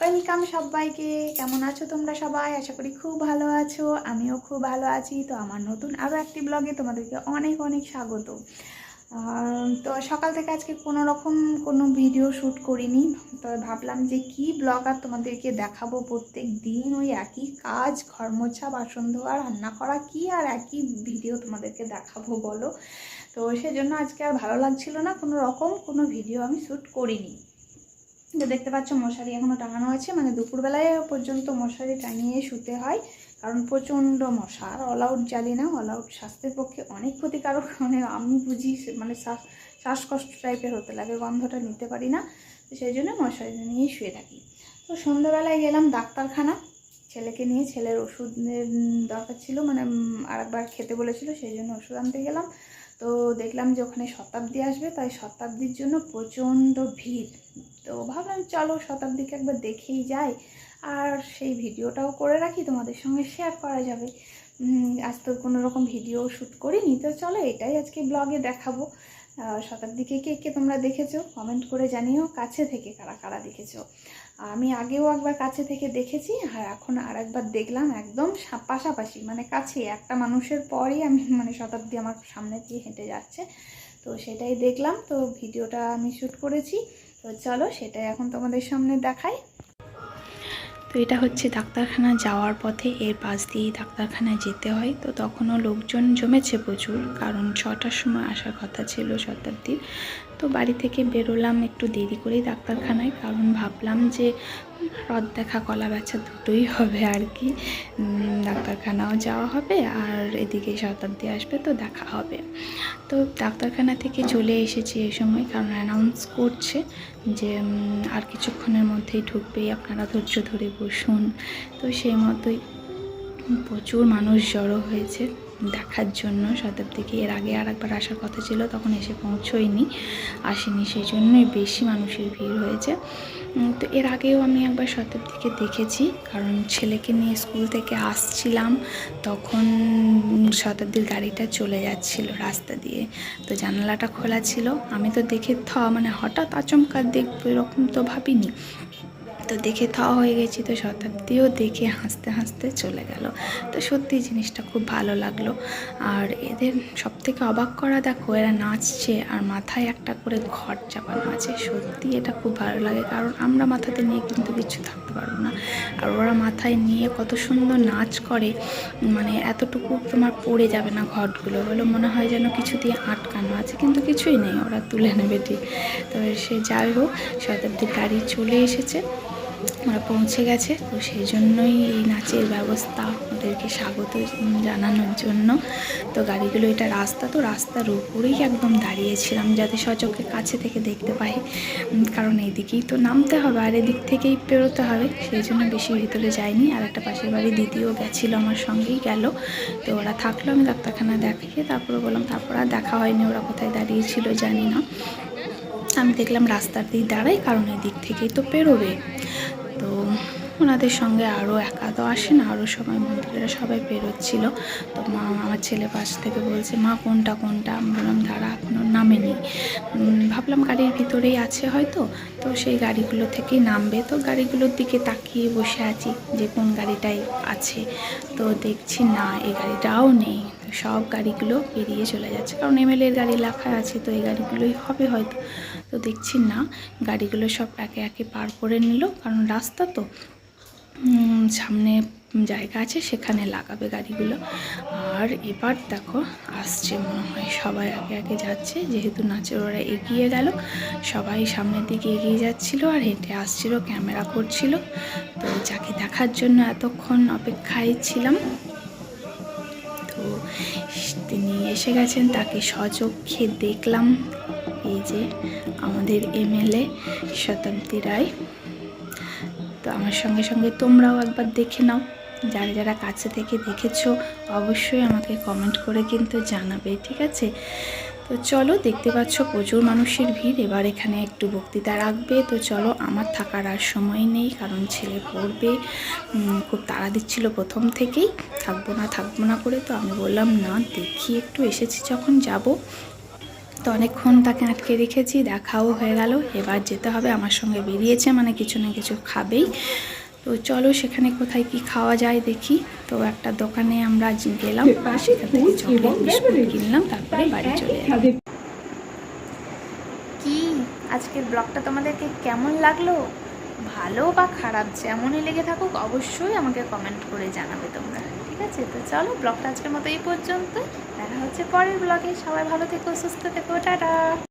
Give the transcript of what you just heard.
Welcome সবাইকে। কেমন আছো তোমরা সবাই? আশা করি খুব ভালো আছো। আমিও খুব ভালো আছি। তো আমার নতুন আরও একটি ব্লগে তোমাদেরকে অনেক অনেক স্বাগত। তো সকাল থেকে আজকে কোনো রকম কোনো ভিডিও শ্যুট করিনি। তো ভাবলাম যে কি ব্লগ আর তোমাদেরকে দেখাবো প্রত্যেক দিন? ওই একই কাজ ঘর মোছা বাসন ধোয়া, রান্না করা কি আর একই ভিডিও তোমাদেরকে দেখাবো বলো? তো সেজন্য আজকে আর ভালো লাগছিল না। কোনো রকম কোনো ভিডিও আমি শ্যুট করিনি। তো দেখতে পাচ্ছ মশারি এখনও টাঙানো আছে। মানে দুপুরবেলায় পর্যন্ত মশারি টাঙিয়ে শুতে হয়। কারণ প্রচণ্ড মশা। আর অল আউট জ্বালি না। অল আউট স্বাস্থ্যের পক্ষে অনেক ক্ষতিকারক। মানে আমি বুঝি মানে শ্বাস, শ্বাসকষ্ট টাইপের হতে লাগে, গন্ধটা নিতে পারি না। তো সেই জন্য মশারি নিয়ে শুয়ে থাকি। তো সন্ধ্যাবেলায় গেলাম ডাক্তারখানা। ছেলেকে নিয়ে ছেলের ওষুধের দরকার ছিল। মানে আরেকবার খেতে বলেছিল, সেই জন্য ওষুধ আনতে গেলাম। তো দেখলাম যে ওখানে শতাব্দী আসবে, তাই শতাব্দীর জন্য প্রচণ্ড ভিড়। তো ভাবলাম, চলো শতাব্দীকে একবার দেখেই যাই। আর সেই ভিডিওটাও করে রাখি, তোমাদের সঙ্গে শেয়ার করা যাবে। আজ তো কোনো রকম ভিডিও শ্যুট করিনি, তো চলো এটাই আজকে ব্লগে দেখাবো। আহ, শতাব্দীকে কে কে তোমরা দেখেছ কমেন্ট করে জানিও কাছে থেকে কারা কারা দেখেছ। আমি আগেও একবার কাছে থেকে দেখেছি আর এখন আর একবার দেখলাম একদম পাশাপাশি মানে কাছে একটা মানুষের পরই আমি মানে শতাব্দী আমার সামনে দিয়ে হেঁটে যাচ্ছে। তো সেটাই দেখলাম তো ভিডিওটা আমি শ্যুট করেছি। তো চলো সেটাই এখন তোমাদের সামনে দেখাই। তো এটা হচ্ছে ডাক্তারখানা যাওয়ার পথে এর পাশ দিয়েই ডাক্তারখানায় যেতে হয়। তো তখনও লোকজন জমেছে প্রচুর, কারণ ছটার সময় আসার কথা ছিল শতাব্দীর। তো বাড়ি থেকে বেরোলাম একটু দেরি করেই ডাক্তারখানায়, কারণ ভাবলাম যে রদ দেখা, কলা বেচা দুটোই হবে আর কি। ডাক্তারখানাও যাওয়া হবে আর এদিকে শতাব্দী আসবে তো দেখা হবে। তো ডাক্তারখানা থেকে চলে এসেছি এই সময় কারণ অ্যানাউন্স করছে যে আর কিছুক্ষণের মধ্যেই ঢুকবেই। আপনারা ধৈর্য ধরে বসুন। তো সেই মতোই প্রচুর মানুষ জড়ো হয়েছে দেখার জন্য। শতাব্দীকে এর আগে আর একবার আসার কথা ছিল, তখন এসে পৌঁছোয়নি, আসেনি। সেই জন্যই বেশি মানুষের ভিড় হয়েছে। তো এর আগেও আমি একবার শতাব্দীকে দেখেছি, কারণ ছেলেকে নিয়ে স্কুল থেকে আসছিলাম, তখন শতাব্দীর গাড়িটা চলে যাচ্ছিল রাস্তা দিয়ে। তো জানালাটা খোলা ছিল, আমি তো দেখে থ মানে হঠাৎ আচমকা দেখব, এরকম তো ভাবিনি। তো দেখে থ হয়ে গেছি, তো শতাব্দীও দেখে হাসতে হাসতে চলে গেল। তো সত্যি জিনিসটা খুব ভালো লাগল। আর এদের সব থেকে অবাক করা দেখো, এরা নাচছে আর মাথায় একটা করে ঘর চাপানো আছে। সত্যি এটা খুব ভালো লাগে, কারণ আমরা মাথাতে নিয়ে কিন্তু কিছু থাকতে পারব না। আর ওরা মাথায় নিয়ে কত সুন্দর নাচ করে মানে এতটুকু তোমার পড়ে যাবে না ঘটগুলো বলে মনে হয় যেন কিছু দিয়ে আটকানো আছে, কিন্তু কিছুই নেই, ওরা তুলে নেবে ঠিক। তবে সে যাই হোক, শতাব্দীর গাড়ি চলে এসেছে। ওরা পৌঁছে গেছে। তো সেই জন্যই এই নাচের ব্যবস্থা ওদেরকে স্বাগত জানানোর জন্য। তো গাড়িগুলো এটা রাস্তা, তো রাস্তার উপরেই একদম দাঁড়িয়েছিলাম যাতে সচক্ষে কাছে থেকে দেখতে পাই। কারণ এইদিকেই তো নামতে হবে, আর এদিক থেকেই পেরোতে হবে। সেই জন্য বেশি ভিতরে যাইনি। আর একটা পাশের বাড়ি দিদিও গেছিল, আমার সঙ্গেই গেল। তো ওরা থাকল, আমি ডাক্তারখানা দেখিয়ে তারপরে বললাম, তারপর আর দেখা হয়নি, ওরা কোথায় দাঁড়িয়েছিল জানি না। আমি দেখলাম রাস্তার দিক দাঁড়াই কারণ এই দিক থেকেই তো পেরোবে ওনাদের সঙ্গে আরও একা তো আসে না, আরও সবাই মন্দিরেরা সবাই বেরোচ্ছিল। তো মা আমার ছেলে পাশ থেকে বলছে, মা, কোনটা কোনটা? আমি বললাম, দাঁড়া এখনও নামেনি ভাবলাম গাড়ির ভিতরেই আছে হয়তো। তো সেই গাড়িগুলো থেকেই নামবে। তো গাড়িগুলোর দিকে তাকিয়ে বসে আছি যে কোন গাড়িটাই আছে। তো দেখছি, না এই গাড়িটাও নেই। সব গাড়িগুলো পেরিয়ে চলে যাচ্ছে। কারণ এমএলএর গাড়ি লেখা আছে, তো এই গাড়িগুলোই হবে হয়তো। তো দেখছি, না, গাড়িগুলো সব একে একে পার করে নিল। কারণ রাস্তা তো সামনে জায়গা আছে, সেখানে লাগাবে গাড়িগুলো। আর এবার দেখো, আসছে মনে হয় সবাই আগে আগে যাচ্ছে, যেহেতু নাচের ওরা এগিয়ে গেল, সবাই সামনের দিকে এগিয়ে যাচ্ছিল আর হেঁটে আসছিল, ক্যামেরা করছিল। তো যাকে দেখার জন্য এতক্ষণ অপেক্ষায় ছিলাম, তো তিনি এসে গেছেন, তাকে সচক্ষে দেখলাম। এই যে আমাদের এমএলএ শতাব্দী রায়। তো আমার সঙ্গে সঙ্গে তোমরাও একবার দেখে নাও। যারা যারা কাছে থেকে দেখেছ, অবশ্যই আমাকে কমেন্ট করে কিন্তু জানাবে, ঠিক আছে? তো চলো, দেখতে পাচ্ছ প্রচুর মানুষের ভিড়। এবার এখানে একটু বক্তৃতা রাখবে। তো চলো, আমার থাকার আর সময় নেই, কারণ ছেলে পড়বে। খুব তাড়া দিচ্ছিল প্রথম থেকেই। থাকব না থাকব না করে তো আমি বললাম, না, দেখি, একটু এসেছি যখন যাব। তো অনেকক্ষণ তাকে আটকে রেখেছি, দেখাও হয়ে গেল। এবার যেতে হবে, আমার সঙ্গে বেরিয়েছে মানে কিছু না কিছু খাবেই। তো চলো, সেখানে কোথায় কি খাওয়া যায় দেখি। তো একটা দোকানে আমরা গেলাম সেখান থেকে কিনলাম, তারপরে বাড়ি চলে কি? আজকের ব্লগটা তোমাদেরকে কেমন লাগল? ভালো বা খারাপ, যেমনই লেগে থাকুক, অবশ্যই আমাকে কমেন্ট করে জানাবে তোমরা। ঠিক আছে? তো চলো ব্লগটা আজকের মতো এই পর্যন্ত। দেখা হচ্ছে পরের ব্লগে। সবাই ভালো থেকো, সুস্থ থেকো। টাটা!